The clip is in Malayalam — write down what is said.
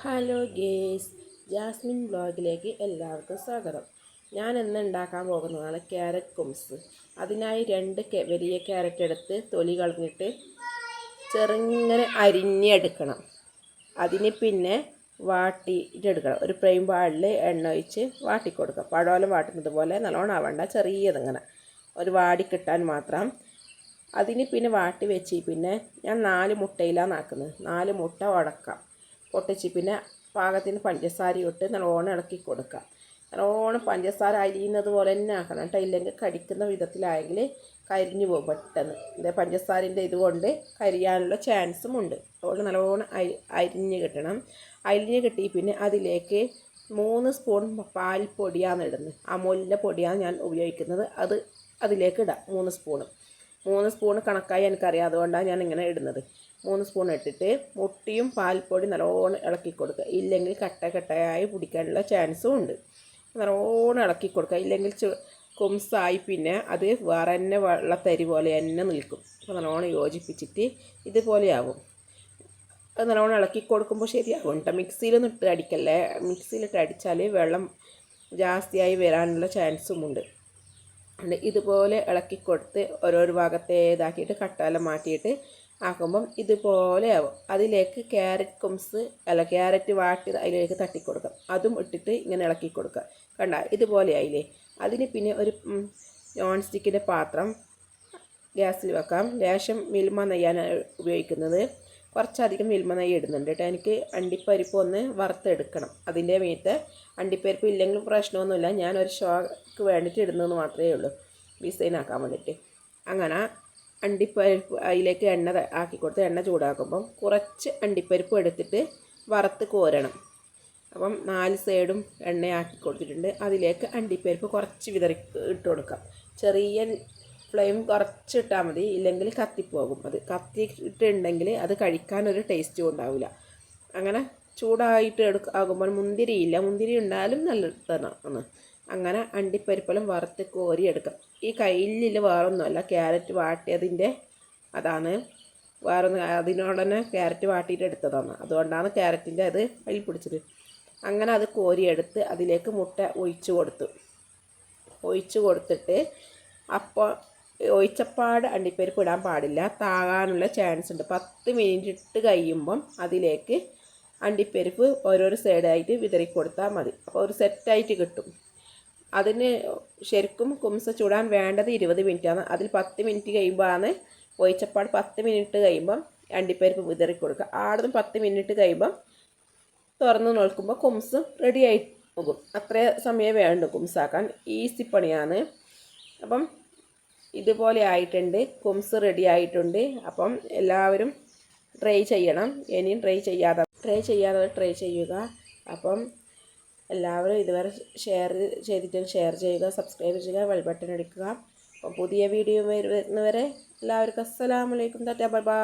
ഹലോ ഗേസ് ജാസ്മിൻ ബ്ലോഗിലേക്ക് എല്ലാവർക്കും സ്വാഗതം. ഞാൻ ഇന്ന് ഉണ്ടാക്കാൻ പോകുന്നതാണ് ക്യാരറ്റ് കുംസ് അതിനായി രണ്ട് വലിയ ക്യാരറ്റ് എടുത്ത് തൊലി കളഞ്ഞിട്ട് ചെറുങ്ങനെ അരിഞ്ഞെടുക്കണം. അതിന് പിന്നെ വാട്ടിയിട്ടെടുക്കണം. ഒരു ഫ്രെയിം പാടിൽ എണ്ണ ഒഴിച്ച് വാട്ടിക്കൊടുക്കുക. പഴോലം വാട്ടുന്നത് പോലെ നല്ലോണം ആവണ്ട. ചെറിയതിങ്ങനെ. ഒരു വാടി കിട്ടാൻ മാത്രം. അതിന് പിന്നെ വാട്ടി വെച്ച് പിന്നെ ഞാൻ നാല് മുട്ടയിലാണ് ആക്കുന്നത് നാല് മുട്ട ഉടക്കാം. പൊട്ടിച്ച് പിന്നെ പാകത്തിന് പഞ്ചസാര ഇട്ട് നല്ലോണം ഇളക്കി കൊടുക്കുക. നല്ലോണം പഞ്ചസാര അരിയുന്നത് പോലെ തന്നെ ആക്കണം. കേട്ടോ ഇല്ലെങ്കിൽ കടിക്കുന്ന വിധത്തിലായെങ്കിൽ കരിഞ്ഞു പോകും പെട്ടെന്ന്. ഇത് പഞ്ചസാരന്റെ ഇതുകൊണ്ട് കരിയാനുള്ള ചാൻസും ഉണ്ട്. അതുകൊണ്ട് നല്ലോണം അരി അരിഞ്ഞ് കിട്ടണം. അരിഞ്ഞ് കിട്ടി പിന്നെ അതിലേക്ക് മൂന്ന് സ്പൂൺ പാൽപ്പൊടിയാണ് ഇടുന്നത്. അമൂലിന്റെ പൊടിയാണ് ഞാൻ ഉപയോഗിക്കുന്നത്. അത് അതിലേക്ക് ഇടാം. മൂന്ന് സ്പൂണ്. മൂന്ന് സ്പൂൺ കണക്കായി എനിക്കറിയാം. അതുകൊണ്ടാണ് ഞാൻ ഇങ്ങനെ ഇടുന്നത്. മൂന്ന് സ്പൂൺ ഇട്ടിട്ട് മുട്ടിയും പാൽപ്പൊടി നല്ലോണം ഇളക്കി കൊടുക്കുക. ഇല്ലെങ്കിൽ കട്ട കട്ടയായി പിടിക്കാനുള്ള ചാൻസും ഉണ്ട്. നല്ലോണം ഇളക്കി കൊടുക്കുക. ഇല്ലെങ്കിൽ കുംസായി പിന്നെ അത് വേറെ തന്നെ വെള്ളത്തരി പോലെ തന്നെ നിൽക്കും. അപ്പോൾ നല്ലോണം യോജിപ്പിച്ചിട്ട് ഇതുപോലെയാവും. അത് നല്ലോണം ഇളക്കി കൊടുക്കുമ്പോൾ ശരിയാകും കേട്ടോ. മിക്സിയിലൊന്നും ഇട്ട് അടിക്കല്ലേ? മിക്സിയിലിട്ട് അടിച്ചാൽ വെള്ളം ജാസ്തിയായി വരാനുള്ള ചാൻസും ഉണ്ട്. ഇതുപോലെ ഇളക്കി കൊടുത്ത് ഓരോരോ ഭാഗത്തെ ഇതാക്കിയിട്ട് കട്ടാല മാറ്റിയിട്ട് ആക്കുമ്പം ഇതുപോലെയാവും. അതിലേക്ക് ക്യാരറ്റ് കുംസ് അല്ല ക്യാരറ്റ് വാട്ടി അതിലേക്ക് തട്ടിക്കൊടുക്കാം. അതും ഇട്ടിട്ട് ഇങ്ങനെ ഇളക്കി കൊടുക്കുക. കണ്ട ഇതുപോലെ ആയില്ലേ? അതിന് പിന്നെ ഒരു നോൺ സ്റ്റിക്കിന്റെ പാത്രം ഗ്യാസിൽ വെക്കാം. ലേശം മിൽമ നെയ്യാണ് ഉപയോഗിക്കുന്നത്. കുറച്ചധികം മിൽമ നെയ്യ് ഇടുന്നുണ്ട് കേട്ടോ. എനിക്ക് അണ്ടിപ്പരിപ്പ് ഒന്ന് വറുത്തെടുക്കണം. അതിന്റെ മീത്ത് അണ്ടിപ്പരിപ്പ് ഇല്ലെങ്കിലും പ്രശ്നമൊന്നുമില്ല. ഞാനൊരു ഷോക്ക് വേണ്ടിയിട്ട് ഇടുന്നതെന്ന് മാത്രമേ ഉള്ളൂ. ഡിസൈൻ വേണ്ടിയിട്ട്. അങ്ങനെ അണ്ടിപ്പരിപ്പ് അതിലേക്ക് എണ്ണ ആക്കി കൊടുത്ത് എണ്ണ ചൂടാക്കുമ്പം കുറച്ച് അണ്ടിപ്പരിപ്പ് എടുത്തിട്ട് വറുത്ത് കോരണം. അപ്പം നാല് സൈഡും എണ്ണയാക്കി കൊടുത്തിട്ടുണ്ട്. അതിലേക്ക് അണ്ടിപ്പരിപ്പ് കുറച്ച് വിതറി ഇട്ട് കൊടുക്കാം. ചെറിയ ഫ്ലെയിം കുറച്ച് ഇട്ടാൽ മതി. ഇല്ലെങ്കിൽ കത്തിപ്പോകും അത്. കത്തി ഇട്ടുണ്ടെങ്കിൽ അത് കഴിക്കാനൊരു ടേസ്റ്റും ഉണ്ടാവില്ല. അങ്ങനെ ചൂടായിട്ട് എടുക്ക ആകുമ്പോൾ മുന്തിരിയില്ല. മുന്തിരി ഉണ്ടായാലും നല്ലതാണ്. ഒന്ന് അങ്ങനെ അണ്ടിപ്പരിപ്പലും വറുത്ത് കോരി എടുക്കാം ഈ കയ്യിൽ വേറൊന്നുമല്ല ക്യാരറ്റ് വാട്ടിയതിന്റെ അതാണ്. വേറൊന്ന് അതിനോട് തന്നെ ക്യാരറ്റ് വാട്ടിയിട്ട് എടുത്തതാണ്. അതുകൊണ്ടാണ് ക്യാരറ്റിന്റെ അത് അതിൽ പിടിച്ചത്. അങ്ങനെ അത് കോരിയെടുത്ത് അതിലേക്ക് മുട്ട ഒഴിച്ചു കൊടുത്തു. ഒഴിച്ചു കൊടുത്തിട്ട് അപ്പോൾ ഒഴിച്ചപ്പാട് അണ്ടിപ്പരിപ്പ് ഇടാൻ പാടില്ല. താകാനുള്ള ചാൻസ് ഉണ്ട്. പത്ത് മിനിറ്റ് ഇട്ട് കഴിയുമ്പം അതിലേക്ക് അണ്ടിപ്പരിപ്പ് ഓരോരോ സൈഡായിട്ട് വിതറി കൊടുത്താൽ മതി. അപ്പോൾ ഒരു സെറ്റായിട്ട് കിട്ടും. അതിന് ശരിക്കും കുംസ ചൂടാൻ വേണ്ടത് ഇരുപത് മിനിറ്റാണ്. അതിൽ പത്ത് മിനിറ്റ് കഴിയുമ്പോഴാണ് ഒഴിച്ചപ്പാട് പത്ത് മിനിറ്റ് കഴിയുമ്പം അണ്ടിപ്പരിപ്പ് വിതറി കൊടുക്കുക. ആടുന്ന് പത്ത് മിനിറ്റ് കഴിയുമ്പം തുറന്ന് നോക്കുമ്പോൾ കുംസ് റെഡി ആയി പോകും. അത്ര സമയം വേണ്ട കുംസാക്കാൻ. ഈസി പണിയാണ്. അപ്പം ഇതുപോലെ ആയിട്ടുണ്ട്. കുംസ് റെഡി ആയിട്ടുണ്ട്. അപ്പം എല്ലാവരും ട്രൈ ചെയ്യണം. ഇനിയും ട്രൈ ചെയ്യാതെ ട്രൈ ചെയ്യാതെ ട്രൈ ചെയ്യുക. അപ്പം എല്ലാവരും ഇതുവരെ ഷെയർ ചെയ്തിട്ട് ഷെയർ ചെയ്യുക സബ്സ്ക്രൈബ് ചെയ്യുക വെൽ ബട്ടൺ അടിക്കുക. അപ്പോൾ പുതിയ വീഡിയോ വരുന്നവരെ എല്ലാവർക്കും അസ്സലാമലൈക്കും ടാറ്റാ ബൈ ബൈ